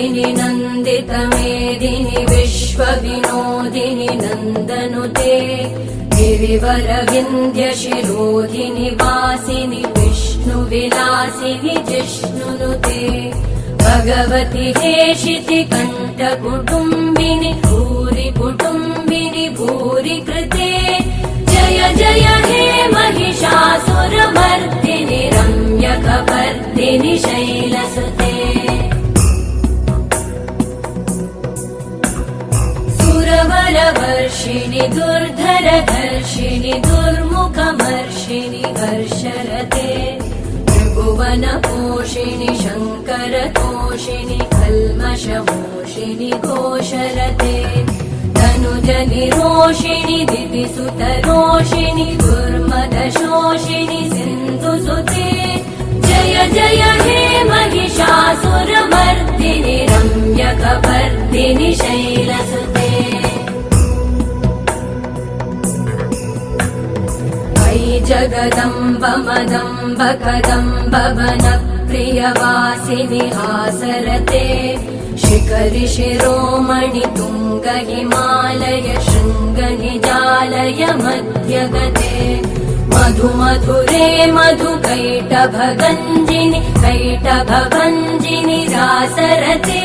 నందిని నందితమేదిని విశ్వ వినోదిని నందనుతే. గిరివర వింధ్య శిరోధిని వాసిని విష్ణు విలాసిని జిష్ణునుతే. భగవతి దేశితి కంఠ కుటుంబిని భూరి కుటుంబ सुरवरवर्षिणि दुर्धरधर्षिणि दुर्मुखमर्षिणि हर्षरते त्रिभुवनपोषिणि शङ्करतोषिणि कल्मषमोषिणि घोषरते तनुजनिरोषिणि दितिसुतरोषिणि दुर्मदशोषिणि सिन्धुसुते। जय जय हे महिषासुरमर्दिनि रम्यकपर्दिनि शैलसुते जगदम्ब मदम्ब कदम्ब वनप्रियवासिनि हासरते शिखरि शिरोमणि तुङ्ग हिमालय शृङ्गनिजालय मध्यगते। मधु मधुरे मधु कैटभगञ्जिनि कैटभभञ्जिनि रासरते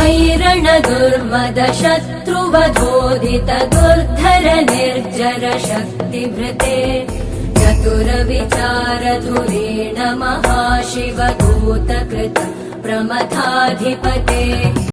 ऐरण दुर्मद शत्रुवधोदित दुर्धर निर्जर शक्तिभृते चतुरविचार धुरेण महाशिवदूतकृत प्रमथाधिपते